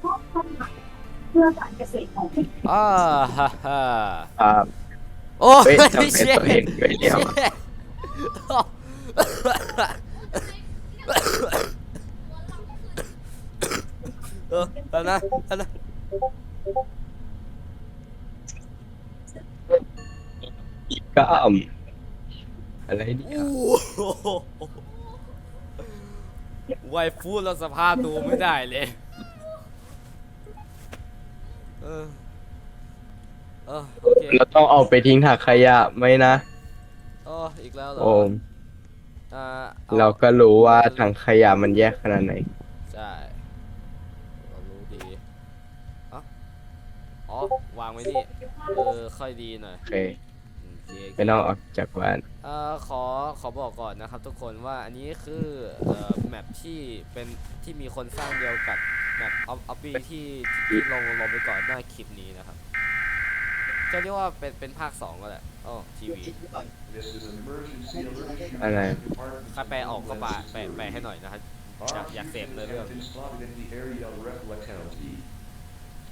เพื่อการเกษตรของที่อ่าฮ่าฮ่าอ่าโอ้เฮ้ยยจำเป็นตัวเองด้วยแล้วเชี่ยเออแป๊บนะแป๊บนะกล้ามอะไรเนี่ย โอ้โหไวฟูดแล้วสภาพดูไม่ได้เลย เออ เออโอเคเราต้องเอาไปทิ้งถังขยะไหมนะ เอออีกแล้วเหรอโอม อ่าอเราก็รู้ว่าถังขยะมันแยกขนาดไหน ใช่เรารู้ดีเอ้าอ๋อ วางไว้นี่ เออ ค่อยดีหน่อยโอเคอืมโอเคโอเค ไม่ต้องออกจากบ้าน เอ่อขอขอบอกก่อนนะครับทุกคนว่าอันนี้คือเอ่อแมปที่เป็นที่มีคนสร้างเดียวกับ แมปออฟบีที่ที่ลงลงไปก่อนหน้าคลิปนี้นะครับ จะเรียกว่าเป็นเป็นภาคสองก็แหละอ๋อทีวี This is an emergency alert. อะไร Department ใครแปลออกก็แปลแปลแปลให้หน่อยนะครับอยากอยากเสพเลยเรื่อง have been spotted in the area of Refla County.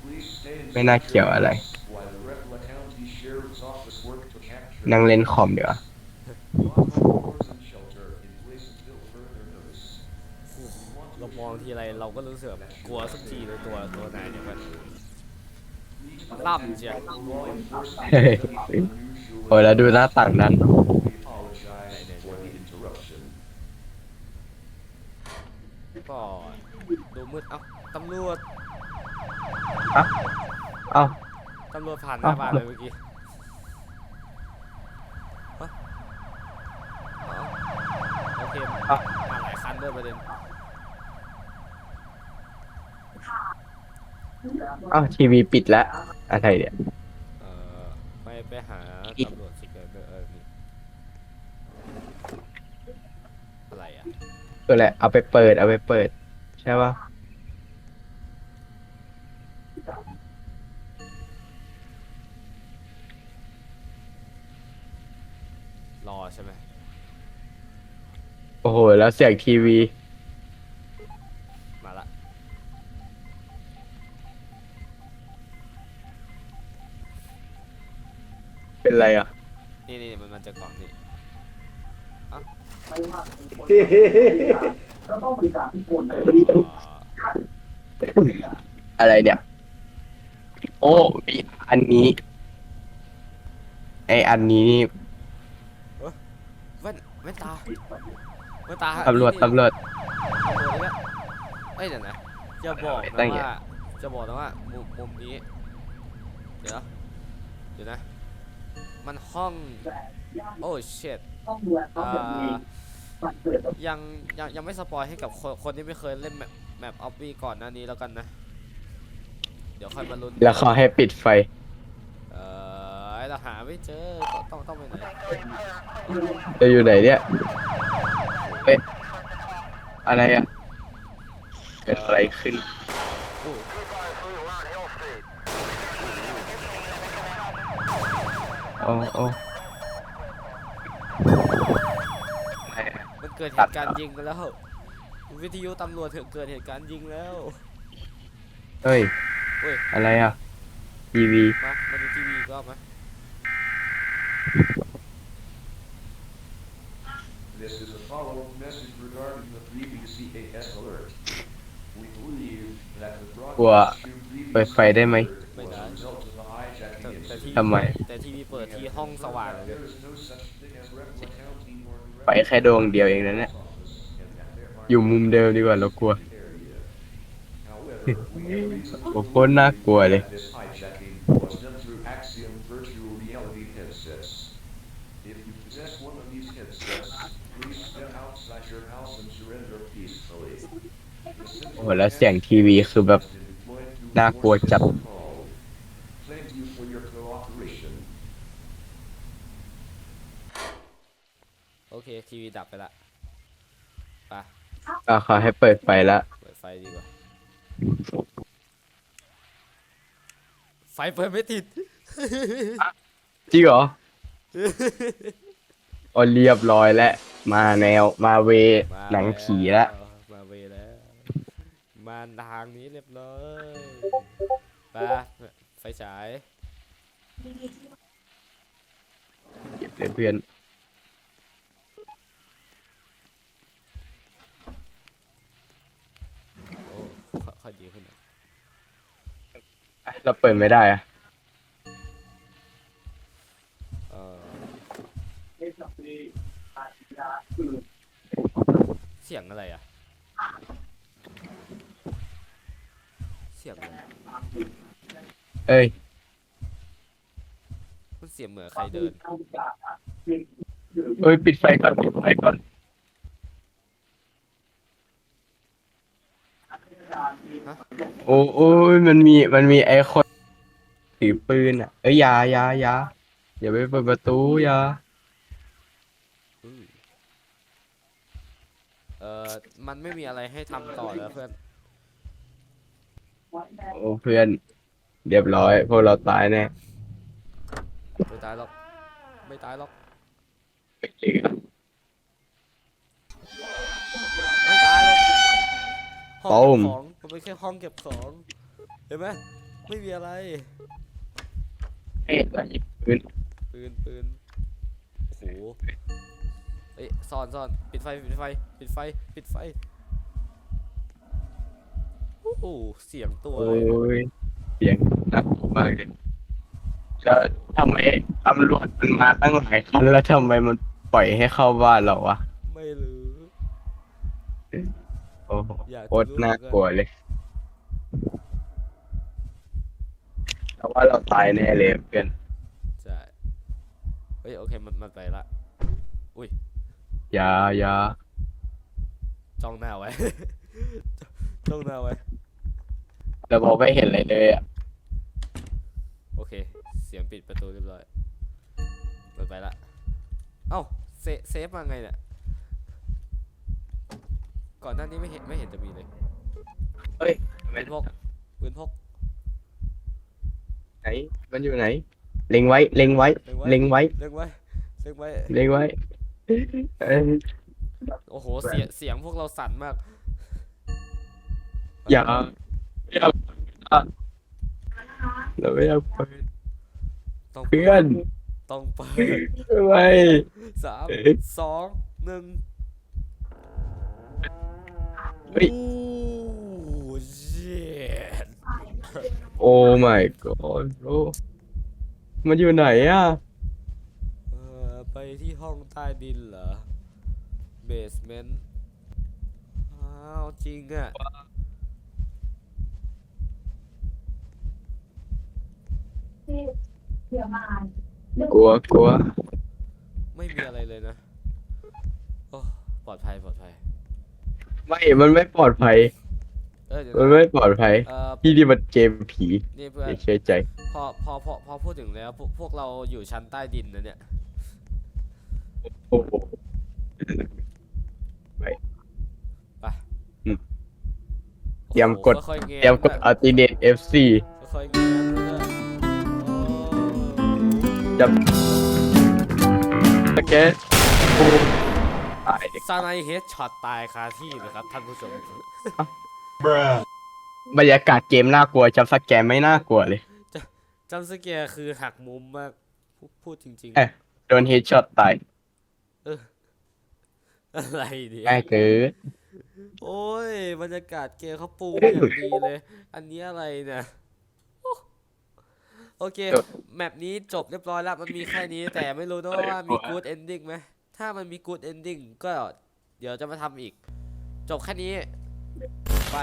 Please stay in ไม่น่าเกี่ยวอะไร while the Refla County Sheriff's Office work to capture นั่งเล่นคอมเดี๋ยวา homeowners and shelter in place until further notice. เรามอง ทีไรเราก็รู้สึกแบบกลัวสักทีเลยตัวตัวนายเนี่ยมันล่ำเจีย Law enforcement เฮ้ย unusual โอ้ยแล้วดูหน้าต่างนั้น We apologize for the interruption. ก็ดูมืดเอ้าตำรวจเอ้า ตำรวจผ่านหน้าเอ้าบ้านเลยเมื่อกี้ฮะอ๋อโอเคมาหลายคันด้วยประเด็น อ้าทีวีปิดแล้วอะไรเนี่ยเอ่อไปไปหาตำรวจสิเกิดเออนี่อะไรอะก็แหละเอาไปเปิดเอาไปเปิด ใช่ปะรอใช่ไหมโอ้โห แล้วเสียงทีวี มาละ เป็นไรอะนี่นี่มันมันจะกล่องนี่ก็ต้องบริการทุกคนเลยอ๋ออะไรเนี่ย โอ้มีอันนี้ ไออันนี้นี่แว่นแว่นตาแว่นตาตำรวจนี่ตำรวจตำรวจเนี่ยเอ้ยเดี๋ยวนะจะบอกตั้นะงอย่างว่าจะบอกนะว่ามุมมุมนี้ เดี๋ยวนะเดี๋ยวนะ มันห้อง โอ้เช็ดต้องดูแลต้องอย่างดีมันเกิดยังยังยังไม่สปอยให้กับคนคนที่ไม่เคยเล่นแมปแมปออฟวีก่อนหน้านี้แล้วกันนะ เดี๋ยวค่อยมาลุ้นแล้วเขาให้ปิดไฟ เออเราหาไม่เจอต้องต้องต้องไปไหนจะอยู่ไหนเนี่ยเอ๊ะอะไรอะเกิดอะไรขึ้น อู้ โอ้โอ้อะไรอะมันเกิดเหตุการณ์ยิงกันแล้ว วิทยุตำรวจถึงเกิดเหตุการณ์ยิงแล้วเฮ้ย เฮ้ย อะไรอะ ทีวี มามาดูทีวีอีกรอบไหม This is a follow-up message regarding the previous CAS alert. We believe that the กลัว broadcast to previous เปิดไฟได้ไหม alert was a result of the แต่ hijacking แต่ ที incident. ทำไม แต่ทีวีเปิดที่ห้องสว่างเลย There is no such thing as Refla County nor the ไฟแค่ดวงเดียวเองนะเนี่ย office, and that there อยู่มุมเดิมดีกว่าเรากลัว area. However, we have reason โอ้โคตรน่ากลัวเลย that this hijacking was done through Axiom virtual reality headsets. If you possess one of these headsets, please step outside your house and surrender peacefully. The โอ้โหแล้วเสียงทีวีคือแบบ น่ากลัวจัด Thank you for your cooperation. โอเคทีวีดับไปละไปอ่าเขาให้เปิดไฟแล้วเปิดไฟดีกว่า ไฟเปิดไม่ติด จริงเหรอโอ้เรียบร้อยแล้วมาแนวมาเวมาหนังผีแล้วมาเวแล้ว มานทางนี้เรียบร้อยไปไฟฉายเก็บเลยเพื่อน โอ้ ค่อยค่อยดีขึ้นหน่อยอะเราเปิดไม่ได้อะเออเอ็กซ์พีอาร์ทีอาร์คือเสียงอะไรอะ เสียงอะไรเอ้ย มันเสียงเหมือนใครเดินเข้าใจเป็นเอ้ย ปิดไฟก่อน ปิดไฟก่อน โอ้โอ้ยมันมีมันมีไอ้คนถือปืนอะเอ้ยอยาอยาอยาอย่าไปเปิดประตูอยาอืมเออมันไม่มีอะไรให้ทำต่อแล้วเพื่อนโอ้เพื่อน เรียบร้อย พวกเราตายแน่ไม่ตายหรอกไม่ตายหรอกไม่เหลือไม่ตายหรอกห้องตูเก็มบของ มันเป็นแค่ห้องเก็บของเห็นไหมไม่มีอะไรเอ้ยเราหยิบปืนปืนปืนโอ้โหเอ้ยซ่อนซ่อนปิดไฟปิดไฟปิดไฟปิดไฟโอ้โหเสียงตัวโอ้อะไรเนี่ยยเสียงหนักมากเลยแล้วทำไมตำรวจมันมาตั้งหลายคันแล้วทำไมมันปล่อยให้เข้าบ้านเราวะไม่รู้ โอ้โหอยากจะโคตรน่ากลัวเลยแต่ว่าเราตายแน่เลยเพื่อนใช่เฮ้ยโอเคมันมันไปละอยาอยาจ้องหน้าไว้ จ้องหน้าไว้ เราบอกไม่เห็นอะไรเลยอะโอเค เสียงปิดประตูเรียบร้อยเปิดไปละ เอ้าเซเซฟมาไงเนี่ย ก่อนหน้านี้ไม่เห็นไม่เห็นจะมีเลยเฮ้ยปืนพกปืนพกไหน มันอยู่ไหน เล็งไว้ เล็งไว้ เล็งไว้ เล็งไว้ เล็งไว้ เล็งไว้เล็งไว้เอ้ยโอ้โห เสียงเสียงพวกเราสั่นมาก อย่าอย่าอะเราไม่อยากไปต้องเพื่อน ต้องเปิดไม่สามสองหนึ่ง เฮ้ยโอ้เจ็ดโอ้ my god โอ้มันอยู่ไหนอะ เออไปที่ห้องใต้ดินเหรอเบสเมนต์อ้าวจริงอะที่เดี๋ยวมากลัวกลัวไม่มีอะไรเลยนะ โอ้ ปลอดภัย ปลอดภัย ไม่ มันไม่ปลอดภัย เออเดี๋ยวมันนะไม่ปลอดภัย เออที่นี่มันเกมผีนี่เพื่อนอย่าเชื่อใจ พอพอพอพอพูดถึงแล้วพวกพวกเราอยู่ชั้นใต้ดินนะเนี่ย โอ้โห ไปอืมเตรียมกด โอ้โหค่อยๆแง้เตรียมกดนะอัลติเนต FC ค่อยๆแง้มนะโอ้จับโอเคโอ้ ตายเด็กซาไนเฮดช็อตตายคาที่นะครับท่านผู้ชม บรรยากาศเกมน่ากลัวจับสแกมไม่น่ากลัวเลย จำสเกียร์คือหักมุมมากพูพูดจริงเอ๊ะ โดนเฮดช็อตตายๆอะไรเนี่ย ง่ายเกินโอ้ย บรรยากาศเกมเขาปูมาอย่างดีเลย อันนี้อะไรเนี่ย โอ้โอเค แมปนี้จบเรียบร้อยแล้ว มันมีแค่นี้แต่ไม่รู้นะว่ามี good ending ไหม ถ้ามันมีกูดเอนดิ้งก็เดี๋ยวจะมาทำอีก จบแค่นี้ ไป